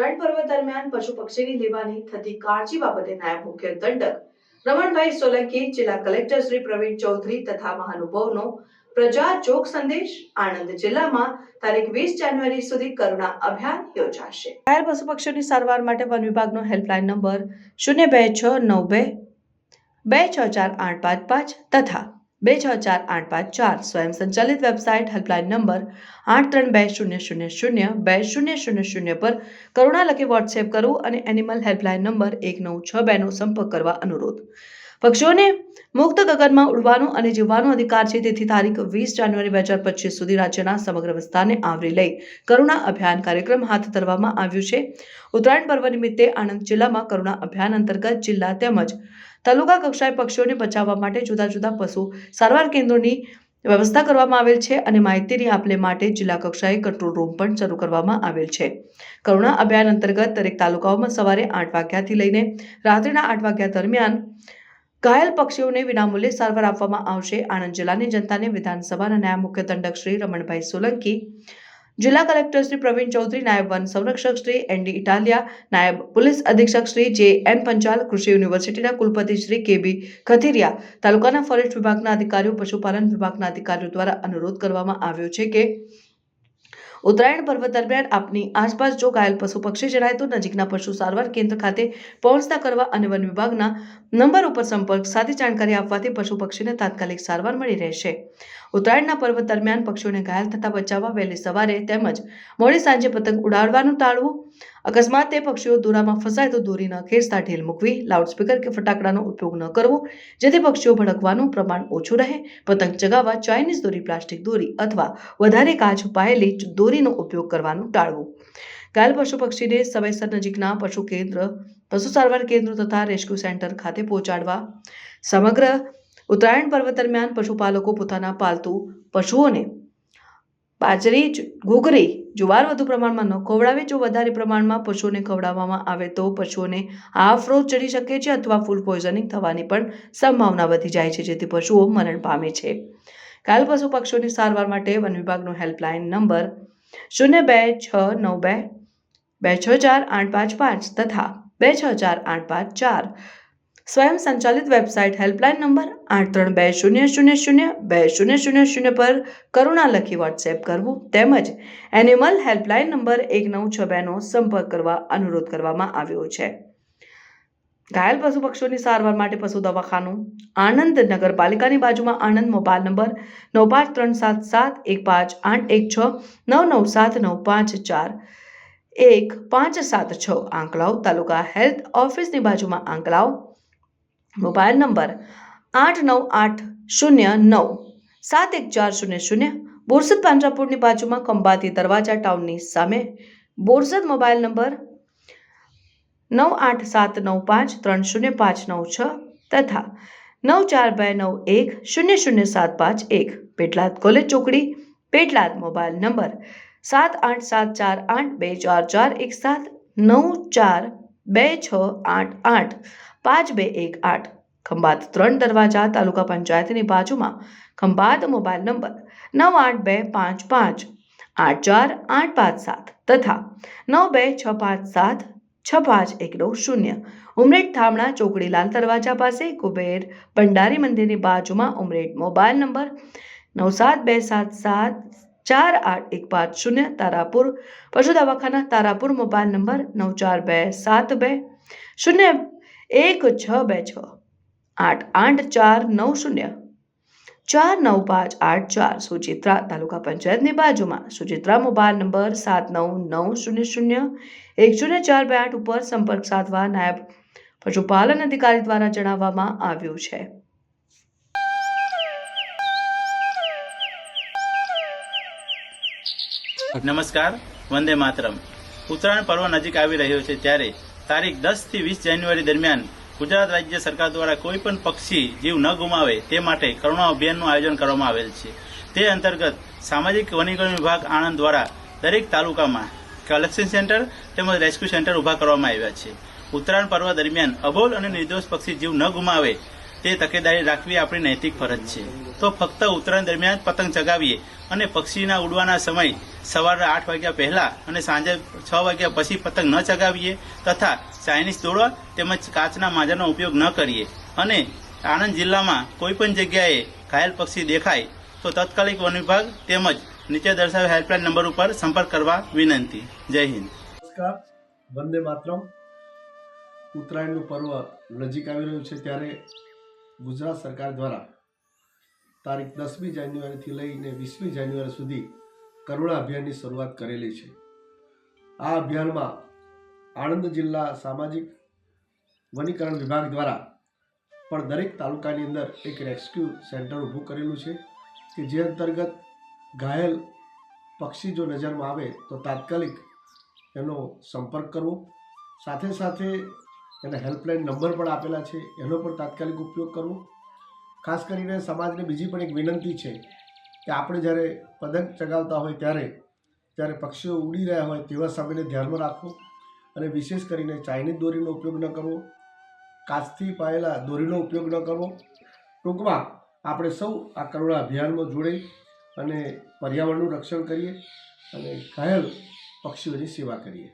ઉત્તરાયણ પર્વ દરમિયાન પશુ પક્ષીની લેવાની થતી કાળજી બાબતે નાયબ મુખ્ય દંડક રમણભાઈ સોલંકી, જિલ્લા કલેક્ટર શ્રી પ્રવીણ ચૌધરી તથા મહાનુભાવનો પ્રજા ચોક સંદેશ આણંદ જિલ્લામાં તારીખ વીસ જાન્યુઆરી સુધી કરુણા અભિયાન યોજાશે. ઘાયલ પશુ પક્ષીઓની સારવાર માટે વન વિભાગનો હેલ્પલાઇન નંબર શૂન્ય બે છ નવ બે બે છ ચાર આઠ પાંચ પાંચ તથા બે છ ચાર આઠ પાંચ ચાર સ્વયં સંચાલિત વેબસાઇટ હેલ્પલાઇન નંબર આઠ ત્રણ બે શૂન્ય શૂન્ય શૂન્ય બે શૂન્ય શૂન્ય શૂન્ય પર કરુણા લખી વોટ્સએપ કરવું અને એનિમલ હેલ્પલાઇન નંબર એક નવ છ બેનો સંપર્ક કરવા અનુરોધ. પક્ષીઓને મુક્ત ગગનમાં ઉડવાનો અને જીવવાનો અધિકાર છે તેથી તારીખ વીસ જાન્યુઆરી બે હજાર પચીસ સુધી રાજ્યના સમગ્ર વિસ્તારને આવરી લઈ કરુણા અભિયાન કાર્યક્રમ હાથ ધરવામાં આવ્યું છે. ઉત્તરાયણ પર્વ નિમિત્તે આણંદ જિલ્લામાં કરુણા અભિયાન અંતર્ગત જિલ્લા તેમજ તાલુકા કક્ષાએ પક્ષીઓને બચાવવા માટે જુદા જુદા પશુ સારવાર કેન્દ્રોની વ્યવસ્થા કરવામાં આવેલ છે અને માહિતીની આપલે માટે જિલ્લા કક્ષાએ કંટ્રોલ રૂમ પણ શરૂ કરવામાં આવેલ છે. કરુણા અભિયાન અંતર્ગત દરેક તાલુકાઓમાં સવારે આઠ વાગ્યાથી લઈને રાત્રિના આઠ વાગ્યા દરમિયાન ઘાયલ પક્ષીઓને વિનામૂલ્યે સારવાર આપવામાં આવશે. આણંદ જિલ્લાની જનતાને વિધાનસભાના નાયબ મુખ્ય દંડક શ્રી રમણભાઈ સોલંકી જિલ્લા કલેક્ટર શ્રી પ્રવીણ ચૌધરી, નાયબ વન સંરક્ષક શ્રી એન ઇટાલિયા, નાયબ પોલીસ અધિક્ષક શ્રી જે એન પંચાલ, કૃષિ યુનિવર્સિટીના કુલપતિ શ્રી કે બી ખથિરિયા, તાલુકાના ફોરેસ્ટ વિભાગના અધિકારીઓ, પશુપાલન વિભાગના અધિકારીઓ દ્વારા અનુરોધ કરવામાં આવ્યો છે કે ઉત્તરાયણ પર્વ દરમિયાન આપની આસપાસ જો ઘાયલ પશુ પક્ષી જણાય તો નજીકના પશુ સારવાર કેન્દ્ર ખાતે પહોંચતા કરવા અને વન વિભાગના નંબર ઉપર સંપર્ક સાથે જાણકારી આપવાથી પશુ પક્ષીને તાત્કાલિક સારવાર મળી રહેશે. ઉત્તરાયણના પર્વ દરમિયાન પક્ષીઓને ઘાયલ થતા બચાવવા વહેલી સવારે તેમજ મોડી સાંજે પતંગ ઉડાડવાનું ટાળવું અકસ્માતે પક્ષીઓ દોરામાં ફસાય તો દોરીના ખેંચતા ઢેલ મૂકવી, લાઉડસ્પીકર કે ફટાકડાનો ઉપયોગ ન કરવો, જેથી પક્ષીઓ ભડકવાનું પ્રમાણ ઓછું રહે. પતંગ ચગાવવા, ચાઇનીઝ દોરી, પ્લાસ્ટિક દોરી અથવા વધારે કાચ પાયેલી દોરીનો ઉપયોગ કરવાનું ટાળવું. ઘાયલ પશુ પક્ષીને સમયસર નજીકના પશુ કેન્દ્ર, પશુ સારવાર કેન્દ્ર તથા રેસ્ક્યુ સેન્ટર ખાતે પહોંચાડવા. સમગ્ર ઉત્તરાયણ પર્વ દરમિયાન પશુપાલકો પોતાના પાલતુ પશુઓને બાજરી ઘૂઘરી જુવાર વધુ પ્રમાણમાં ન ખવડાવે, જો વધારે પ્રમાણમાં પશુઓને ખવડાવવામાં આવે તો પશુઓને હાફ રોગ ચડી શકે છે અથવા ફૂડ પોઈઝનિંગ થવાની પણ સંભાવના વધી જાય છે, જેથી પશુઓ મરણ પામે છે. ઘાયલ પશુ પક્ષીઓની સારવાર માટે વન વિભાગનો હેલ્પલાઇન નંબર શૂન્ય બે છ નવ બે બે છ ચાર આઠ પાંચ પાંચ તથા બે છ ચાર આઠ પાંચ ચાર. સ્વયં સંચાલિત વેબસાઇટ હેલ્પલાઇન નંબર આઠ ત્રણ બે શૂન્ય શૂન્ય શૂન્ય બે શૂન્ય શૂન્ય શૂન્ય પર કરુણા લખી વોટ્સએપ કરવું તેમજ એનિમલ હેલ્પલાઇન નંબર એક નવ છ બેનો સંપર્ક કરવા અનુરોધ કરવામાં આવ્યો છે. ઘાયલ પશુ પક્ષીઓની સારવાર માટે પશુ દવાખાનું. આણંદ નગરપાલિકાની બાજુમાં આણંદ મોબાઈલ નંબર નવ પાંચ ત્રણ સાત સાત એક પાંચ આઠ એક છ નવ નવ સાત નવ પાંચ ચાર એક પાંચ સાત છ આંકલાવ તાલુકા હેલ્થ ઓફિસની બાજુમાં આંકલાવ મોબાઈલ નંબર આઠ નવ આઠ શૂન્ય નવ. સાત એક ચાર શૂન્ય શૂન્ય. બોરસદ પાંજરાપુરની બાજુમાં ખંભાતી દરવાજા ટાઉનની સામે. બોરસદ મોબાઈલ નંબર નવ આઠ સાત નવ પાંચ ત્રણ શૂન્ય પાંચ નવ છ તથા નવ ચાર બે નવ એક શૂન્ય શૂન્ય સાત પાંચ એક. પેટલાદ કોલેજ ચોકડી, પેટલાદ મોબાઈલ નંબર સાત આઠ સાત ચાર આઠ બે ચાર ચાર એક સાત નવ ચાર બે છ આઠ આઠ. પાંચ બે એક આઠ. ખંભાત ત્રણ દરવાજા તાલુકા પંચાયતની બાજુમાં. ખંભાત મોબાઈલ નંબર નવ આઠ બે પાંચ પાંચ. આઠ ચાર આઠ પાંચ સાત તથા નવ બે છ પાંચ સાત છ પાંચ એક નવ શૂન્ય. ઉમરેઠ થામણા ચોકડી લાલ દરવાજા પાસે કુબેર ભંડારી મંદિરની બાજુમાં ઉમરેઠ મોબાઈલ નંબર નવ સાત બે સાત સાત ચાર આઠ એક પાંચ શૂન્ય. તારાપુર પશુ દવાખાના તારાપુર મોબાઈલ નંબર નવ ચાર બે સાત બે. શૂન્ય એક છ બે છ આઠ આઠ ચાર નવ શૂન્ય ચાર નવ પાંચ આઠ ચાર સુચિત્રા તાલુકા પંચાયતની બાજુમાં સુચિત્રા મોબાઈલ નંબર સાત નવ નવ શૂન્ય શૂન્ય એક શૂન્ય ચાર બે આઠ ઉપર સંપર્ક સાધવા નાયબ પશુપાલન અધિકારી દ્વારા જણાવવામાં આવ્યું છે. નમસ્કાર, વંદે માતરમ. ઉત્તરાયણ પર્વ નજીક આવી રહ્યો છે ત્યારે તારીખ દસથી વીસ જાન્યુઆરી દરમિયાન ગુજરાત રાજ્ય સરકાર દ્વારા કોઈપણ પક્ષી જીવ ન ગુમાવે તે માટે કરુણા અભિયાનનું આયોજન કરવામાં આવેલ છે. તે અંતર્ગત સામાજિક વનીકરણ વિભાગ આણંદ દ્વારા દરેક તાલુકામાં કલેક્શન સેન્ટર તેમજ રેસ્ક્યુ સેન્ટર ઊભા કરવામાં આવ્યા છે. ઉત્તરાયણ પર્વ દરમિયાન અબોલ અને નિર્દોષ પક્ષી જીવ ન ગુમાવે તે તકેદારી રાખવી આપણી નૈતિક ફરજ છે. તો ફક્ત ઉત્તરાયણ દરમિયાન પતંગ ચગાવીએ અને પક્ષીના ઉડવાના સમય સવારે આઠ વાગ્યા પહેલા અને સાંજે છ વાગ્યા પછી પતંગ ન ચગાવીએ તથા ચાઇનીઝ દોરવા તેમજ કાચના માજાનો ઉપયોગ ન કરીએ અને આણંદ જિલ્લામાં કોઈ પણ જગ્યાએ ઘાયલ પક્ષી દેખાય તો તાત્કાલિક વન વિભાગ તેમજ નીચે દર્શાવેલ હેલ્પલાઇન નંબર ઉપર સંપર્ક કરવા વિનંતી. જય હિન્દ. નમસ્કાર. વંદે માતરમ. ઉત્તરાયણનું પર્વ નજીક આવી રહ્યું છે ત્યારે ગુજરાત સરકાર દ્વારા તારીખ દસમી જાન્યુઆરીથી લઈને વીસમી જાન્યુઆરી સુધી કરુણા અભિયાનની શરૂઆત કરેલી છે. આ અભિયાનમાં આણંદ જિલ્લા સામાજિક વનીકરણ વિભાગ દ્વારા પણ દરેક તાલુકાની અંદર એક રેસ્ક્યુ સેન્ટર ઊભું કરેલું છે કે જે અંતર્ગત ઘાયલ પક્ષી જો નજરમાં આવે તો તાત્કાલિક એનો સંપર્ક કરવો. સાથે સાથે એના હેલ્પલાઇન નંબર પણ આપેલા છે. એનો પણ તાત્કાલિક ઉપયોગ કરવો. ખાસ કરીને સમાજને બીજી પણ એક વિનંતી છે કે આપણે જ્યારે પતંગ ચગાવતા હોય ત્યારે ત્યારે પક્ષીઓ ઉડી રહ્યા હોય તેવા સમયને ધ્યાનમાં રાખવો અને વિશેષ કરીને ચાઇનીઝ દોરીનો ઉપયોગ ન કરવો. કાચથી પાયેલા દોરીનો ઉપયોગ ન કરવો. ટૂંકમાં આપણે સૌ આ કરુણા અભિયાનમાં જોડાઈ અને પર્યાવરણનું રક્ષણ કરીએ અને ઘાયલ પક્ષીઓની સેવા કરીએ.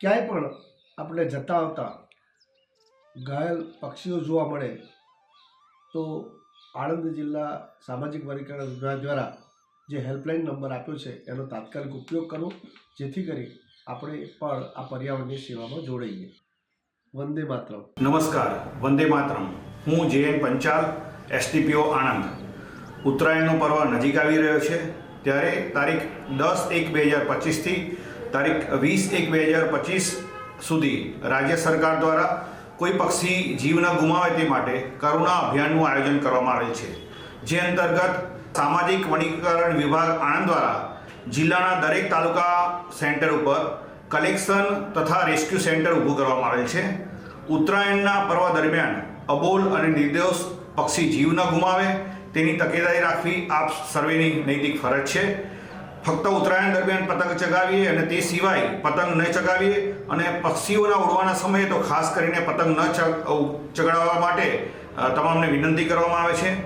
ક્યાંય પણ આપણે જતા આવતા ઘાયલ પક્ષીઓ જોવા મળે તો આણંદ જિલ્લા સામાજિક વર્ગીકરણ વિભાગ દ્વારા જે હેલ્પલાઇન નંબર આપ્યો છે, એનો તાત્કાલિક ઉપયોગ કરો, જેથી કરી આપણે પણ આ પર્યાવરણની સેવામાં જોડાઈએ. વંદે માતરમ. નમસ્કાર, વંદે માતરમ. હું જે એન પંચાલ એસટીપીઓ આણંદ. ઉત્તરાયણનો પર્વ નજીક આવી રહ્યો છે. ત્યારે તારીખ દસ એક બે હજાર પચીસથી તારીખ વીસ એક બે હજાર પચીસ સુધી રાજ્ય સરકાર દ્વારા કોઈ પક્ષી જીવ ન ગુમાવે તે માટે કરુણા અભિયાનનું આયોજન કરવામાં આવેલ છે. જે અંતર્ગત સામાજિક વનીકરણ વિભાગ આણંદ દ્વારા જિલ્લાના દરેક તાલુકા સેન્ટર ઉપર કલેક્શન તથા રેસ્ક્યુ સેન્ટર ઊભું કરવામાં આવેલ છે. ઉત્તરાયણના પર્વ દરમિયાન અબોલ અને નિર્દોષ પક્ષી જીવ ન ગુમાવે તેની તકેદારી રાખવી આપ સર્વેની નૈતિક ફરજ છે. ફક્ત ઉત્તરાયણ દરમિયાન પતંગ ચગાવીએ અને તે સિવાય પતંગ ન ચગાવીએ અને પક્ષીઓના ઉડવાના સમયે તો ખાસ કરીને પતંગ ન ચગ- ચગાડવા માટે તમામને વિનંતી કરવામાં આવે છે.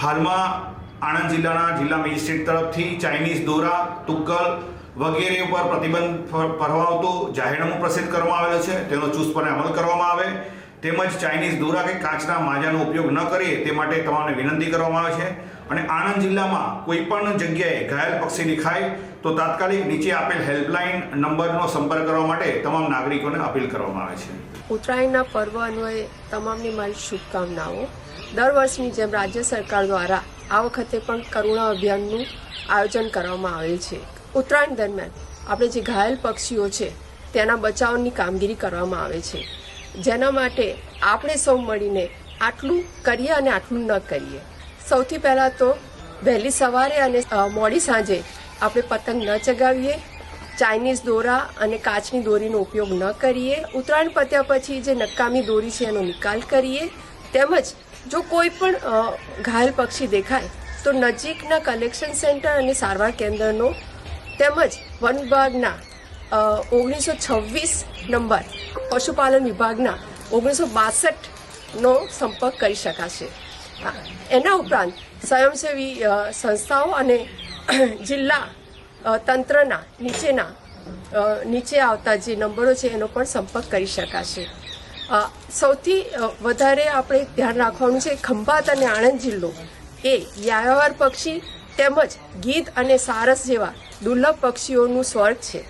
હાલમાં આણંદ જિલ્લાના જિલ્લા મેજિસ્ટ્રેટ તરફથી ચાઇનીઝ દોરા, તુક્કલ વગેરે ઉપર પ્રતિબંધ ફર- ફરમાવતું જાહેરનામું પ્રસિદ્ધ કરવામાં આવેલો છે. તેનો ચુસ્તપણે અમલ કરવામાં આવે. તેમજ ચાઇનીઝ દોરા કે કાચના માજાનો ઉપયોગ ન કરીએ તે માટે તમામને વિનંતી કરવામાં આવે છે. અને આણંદ જિલ્લામાં કોઈ પણ જગ્યાએ ઘાયલ પક્ષી દેખાય તો તાત્કાલિક નીચે આપેલ હેલ્પલાઇન નંબરનો સંપર્ક કરવા માટે તમામ નાગરિકોને અપીલ કરવામાં આવે છે. ઉત્તરાયણના પર્વ અન્વયે તમામની મારી શુભકામનાઓ. દર વર્ષની જેમ રાજ્ય સરકાર દ્વારા આ વખતે પણ કરુણા અભિયાનનું આયોજન કરવામાં આવેલ છે. ઉત્તરાયણ દરમિયાન આપણે જે ઘાયલ પક્ષીઓ છે, તેના બચાવની કામગીરી કરવામાં આવે છે. જેના માટે આપણે સૌ મળીને આટલું કરીએ અને આટલું ન કરીએ. સૌથી પહેલાં તો વહેલી સવારે અને મોડી સાંજે આપણે પતંગ ન ચગાવીએ, ચાઇનીઝ દોરા અને કાચની દોરીનો ઉપયોગ ન કરીએ, ઉત્તરાયણ પત્યા પછી જે નકામી દોરી છે એનો નિકાલ કરીએ, તેમજ જો કોઈ પણ ઘાયલ પક્ષી દેખાય, તો નજીકના કલેક્શન સેન્ટર અને સારવાર કેન્દ્રનો તેમજ વન વિભાગના ઓગણીસો છવ્વીસ નંબર પશુપાલન વિભાગના ઓગણીસો બાસઠનો સંપર્ક કરી શકાશે. એના ઉપરાંત સ્વયંસેવી સંસ્થાઓ અને જિલ્લા તંત્રના નીચેના નીચે આવતા જે નંબરો છે એનો પણ સંપર્ક કરી શકાશે. સૌથી વધારે આપણે ધ્યાન રાખવાનું છે ખંભાત અને આણંદ જિલ્લો. એ યાયાવર પક્ષી તેમજ ગીધ અને સારસ જેવા દુર્લભ પક્ષીઓનું સ્વર્ગ છે.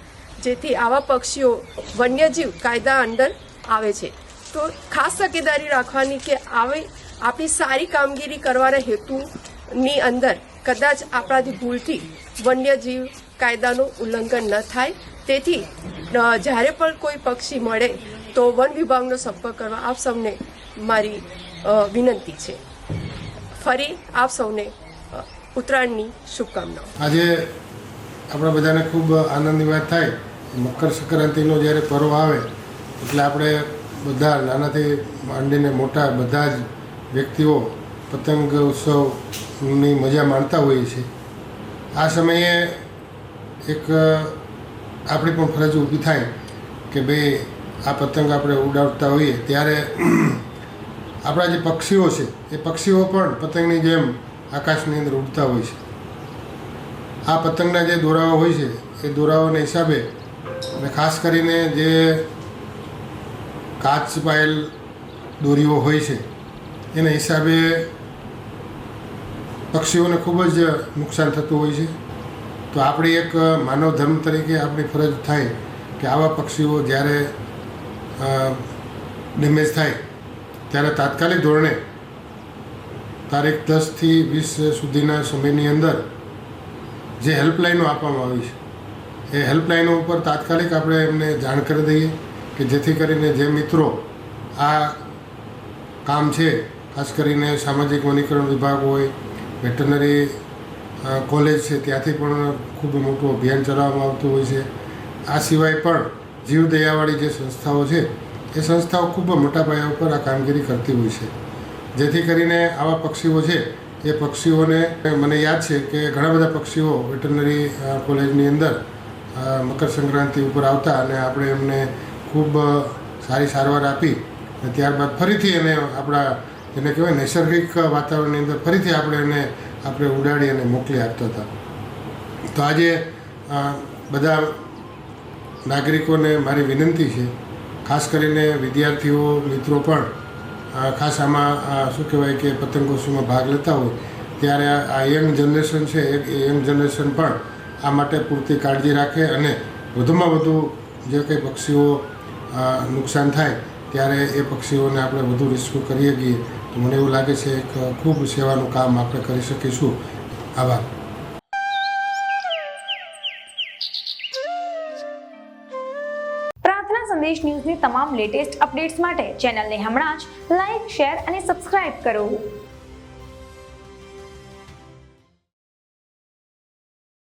જેથી આવા પક્ષીઓ વન્યજીવ કાયદા અંદર આવે છે. તો ખાસ તકેદારી રાખવાની કે આવી આપણી સારી કામગીરી કરવાના હેતુની અંદર કદાચ આપણાથી ભૂલથી વન્યજીવ કાયદાનું ઉલ્લંઘન ન થાય. તેથી જ્યારે પણ કોઈ પક્ષી મળે તો વન વિભાગનો સંપર્ક કરવા આપ સૌને મારી વિનંતી છે. ફરી આપ સૌને ઉત્તરાયણની શુભકામનાઓ. આજે આપણા બધાને ખૂબ આનંદની વાત થાય. મકર સંક્રાંતિનો જ્યારે પર્વ આવે, એટલે આપણે બધા નાનાથી માંડીને મોટા બધા જ વ્યક્તિઓ પતંગ ઉત્સવની મજા માણતા હોઈએ છીએ. આ સમયે એક આપણી પણ ફરજ ઊભી થાય કે ભાઈ, આ પતંગ આપણે ઉડાવતા હોઈએ. ત્યારે આપણા જે પક્ષીઓ છે, એ પક્ષીઓ પણ પતંગની જેમ આકાશની અંદર ઉડતા હોય છે. આ પતંગના જે દોરાઓ હોય છે, એ દોરાઓના હિસાબે અને ખાસ કરીને જે કાચ પાયેલ દોરીઓ હોય છે એના હિસાબે પક્ષીઓને ખૂબ જ નુકસાન થતું હોય છે. તો આપણી એક માનવ ધર્મ તરીકે આપણી ફરજ થાય કે આવા પક્ષીઓ જ્યારે ડેમેજ થાય, ત્યારે તાત્કાલિક ધોરણે તારીખ દસથી વીસ સુધીના સમયની અંદર જે હેલ્પલાઇનો આપવામાં આવી છે, એ હેલ્પલાઇનો ઉપર તાત્કાલિક આપણે એમને જાણ કરી દઈએ કે જેથી કરીને જે મિત્રો આ કામ છે ખાસ કરીને સામાજિક વનીકરણ વિભાગ હોય વેટરનરી કોલેજ છે, ત્યાંથી પણ ખૂબ મોટું અભિયાન ચલાવવામાં આવતું હોય છે. આ સિવાય પણ જીવદયાવાળી જે સંસ્થાઓ છે, એ સંસ્થાઓ ખૂબ મોટા પાયા ઉપર આ કામગીરી કરતી હોય છે. જેથી કરીને આવા પક્ષીઓ છે, એ પક્ષીઓને મને યાદ છે કે ઘણા બધા પક્ષીઓ વેટરનરી કોલેજની અંદર મકર સંક્રાંતિ ઉપર આવતા અને આપણે એમને ખૂબ સારી સારવાર આપી અને ત્યારબાદ ફરીથી એને આપણા જેને કહેવાય નૈસર્ગિક વાતાવરણની અંદર ફરીથી આપણે એને આપણે ઉડાડી અને મોકલી આપતા હતા. તો આજે બધા નાગરિકોને મારી વિનંતી છે, ખાસ કરીને વિદ્યાર્થીઓ, મિત્રો પણ ખાસ આમાં શું કહેવાય કે પતંગોત્સવમાં ભાગ લેતા હોય, ત્યારે આ યંગ જનરેશન છે, એ યંગ જનરેશન પણ આ માટે પૂરતી કાળજી રાખે અને વધુમાં વધુ જે કંઈ પક્ષીઓ નુકસાન થાય ત્યારે એ પક્ષીઓને આપણે વધુ રિસ્ક્યુ કરીએ છીએ તો મને એવું લાગે છે એક ખૂબ સેવાનું કામ આપણે કરી શકીશું. આભાર. પ્રાર્થના સંદેશ ન્યૂઝની તમામ લેટેસ્ટ અપડેટ્સ માટે ચેનલને હમણાં જ લાઇક શેર અને સબસ્ક્રાઇબ કરો.